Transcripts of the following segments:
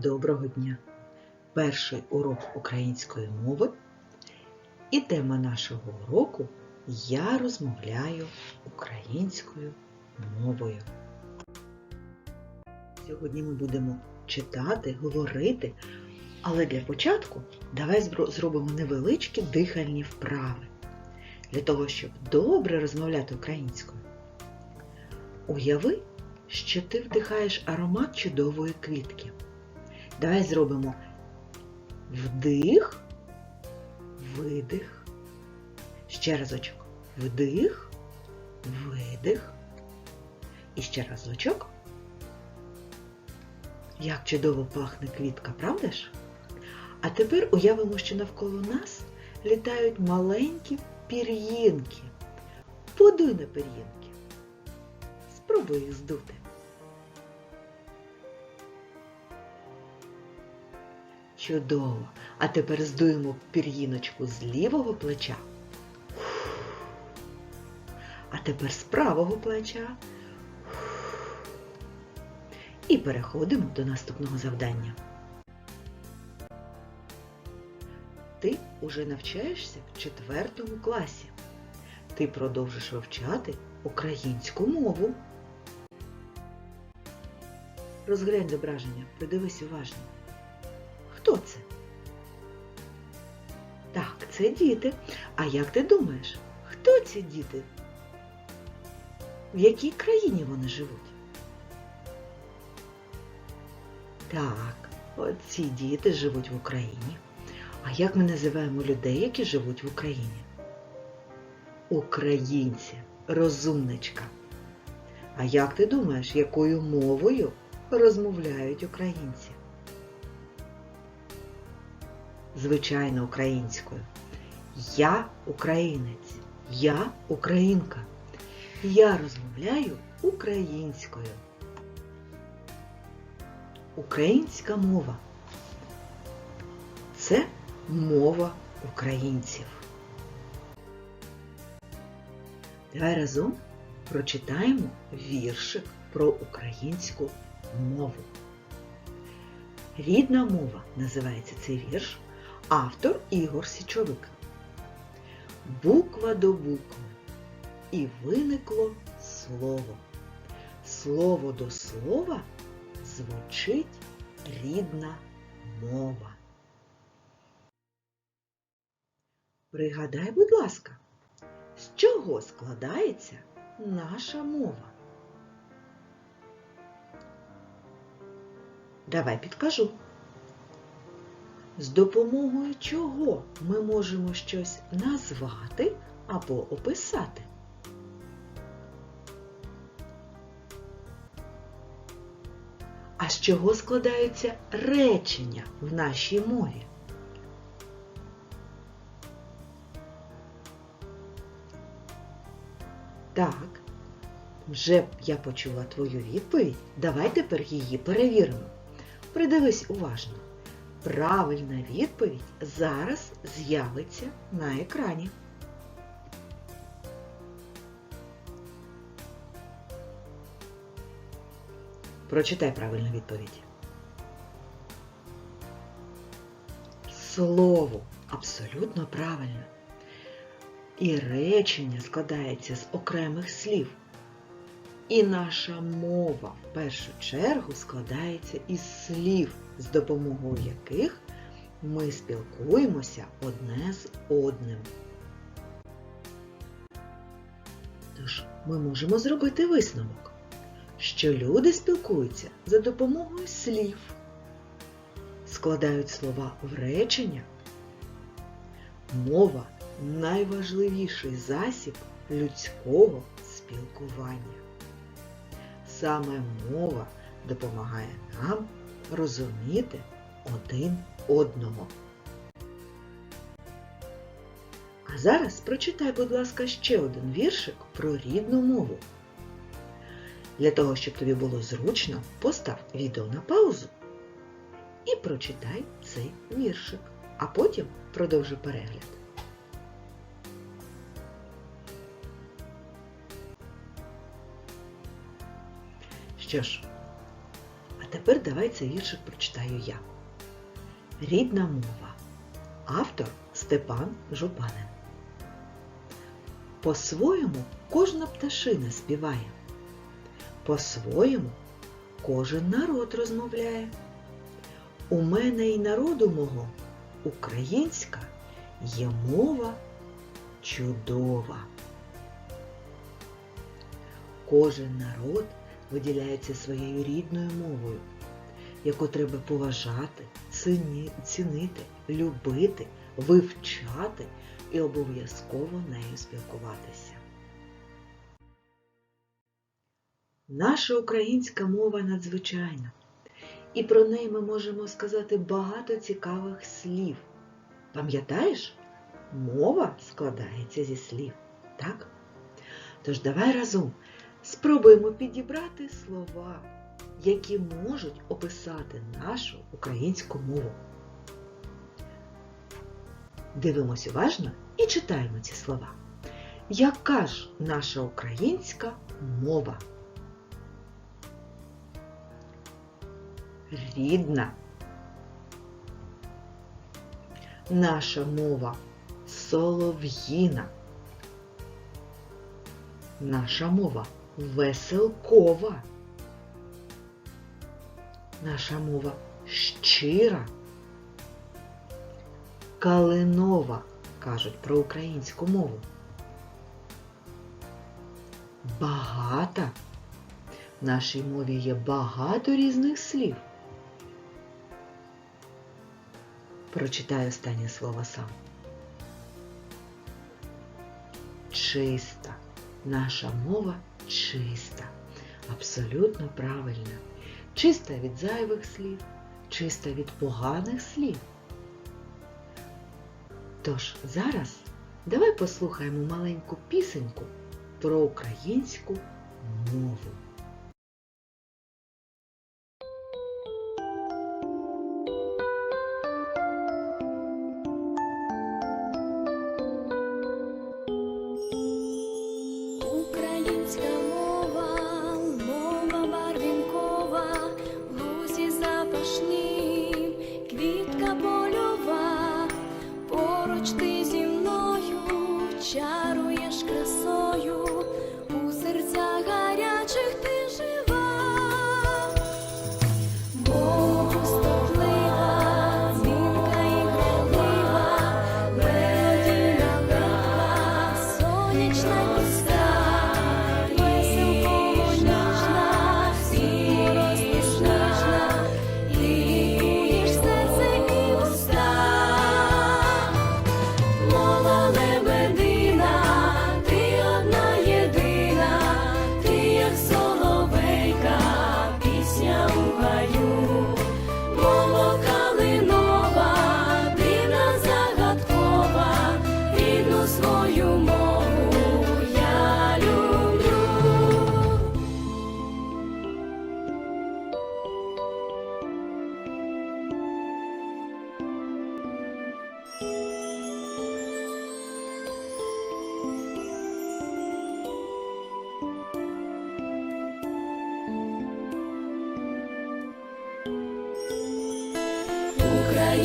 Доброго дня! Перший урок української мови і тема нашого уроку Я розмовляю українською мовою. Сьогодні ми будемо читати, говорити, але для початку давай зробимо невеличкі дихальні вправи для того, щоб добре розмовляти українською. Уяви, що ти вдихаєш аромат чудової квітки. Давай зробимо вдих, видих. Ще разочок. Вдих, видих. І ще разочок. Як чудово пахне квітка, правда ж? А тепер уявимо, що навколо нас літають маленькі пір'їнки. Подуй на пір'їнки. Спробуй їх здути. Чудово! А тепер здуємо пір'їночку з лівого плеча. А тепер з правого плеча. І переходимо до наступного завдання. Ти уже навчаєшся в четвертому класі. Ти продовжиш вивчати українську мову. Розглянь зображення, придивись уважно. Хто це? Так, це діти. А як ти думаєш, хто ці діти? В якій країні вони живуть? Так, оці діти живуть в Україні. А як ми називаємо людей, які живуть в Україні? Українці, розумничка. А як ти думаєш, якою мовою розмовляють українці? Звичайно, українською. Я українець, я українка. Я розмовляю українською. Українська мова це мова українців. Давай разом прочитаємо віршик про українську мову. Рідна мова називається цей вірш. Автор Ігор Січовик. Буква до букви. І виникло слово. Слово до слова звучить рідна мова. Пригадай, будь ласка, з чого складається наша мова? Давай підкажу. З допомогою чого ми можемо щось назвати або описати? А з чого складаються речення в нашій мові? Так, вже я почула твою відповідь. Давай тепер її перевіримо. Придивись уважно. Правильна відповідь зараз з'явиться на екрані. Прочитай правильну відповідь. Слово абсолютно правильно. І речення складається з окремих слів. І наша мова в першу чергу складається із слів, з допомогою яких ми спілкуємося одне з одним. Тож ми можемо зробити висновок, що люди спілкуються за допомогою слів, складають слова в речення. Мова найважливіший засіб людського спілкування. Саме мова допомагає нам розуміти один одного. А зараз прочитай, будь ласка, ще один віршик про рідну мову. Для того, щоб тобі було зручно, постав відео на паузу і прочитай цей віршик, а потім продовжуй перегляд. Що ж, тепер давай цей віршик прочитаю я. Рідна мова. Автор Степан Жупанин. По-своєму кожна пташина співає. По-своєму кожен народ розмовляє. У мене і народу мого українська є мова чудова. Кожен народ виділяється своєю рідною мовою, яку треба поважати, цінити, любити, вивчати і обов'язково нею спілкуватися. Наша українська мова надзвичайна, і про неї ми можемо сказати багато цікавих слів. Пам'ятаєш, мова складається зі слів, так? Тож давай разом спробуємо підібрати слова, які можуть описати нашу українську мову. Дивимось уважно і читаємо ці слова. Яка ж наша українська мова? Рідна. Наша мова солов'їна. Наша мова веселкова. Наша мова щира. Калинова кажуть про українську мову. Багата. В нашій мові є багато різних слів. Прочитай останнє слово сам. Чиста. Наша мова чиста. Абсолютно правильна. Чиста від зайвих слів, чиста від поганих слів. Тож зараз давай послухаємо маленьку пісеньку про українську мову.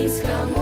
Українська мова,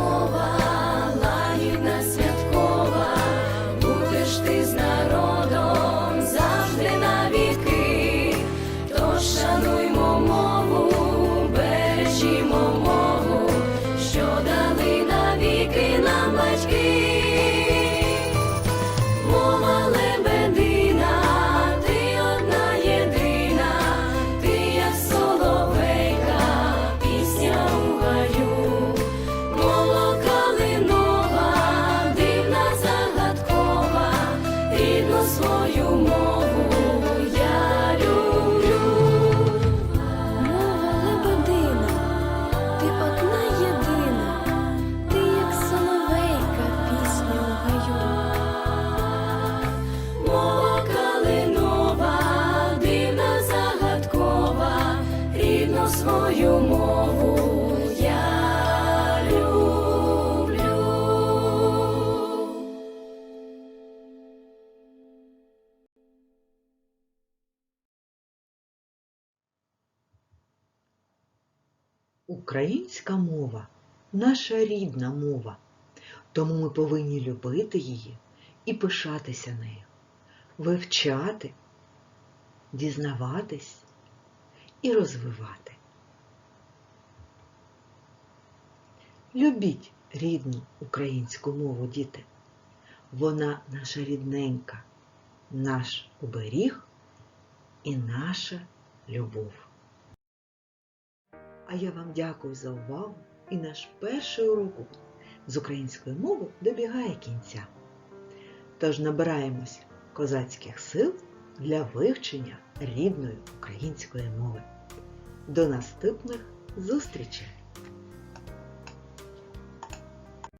Українська мова наша рідна мова, тому ми повинні любити її і пишатися нею, вивчати, дізнаватись і розвивати. Любіть рідну українську мову, діти. Вона наша рідненька, наш оберіг і наша любов. А я вам дякую за увагу і наш перший урок з української мови добігає кінця. Тож набираємось козацьких сил для вивчення рідної української мови. До наступних зустрічей!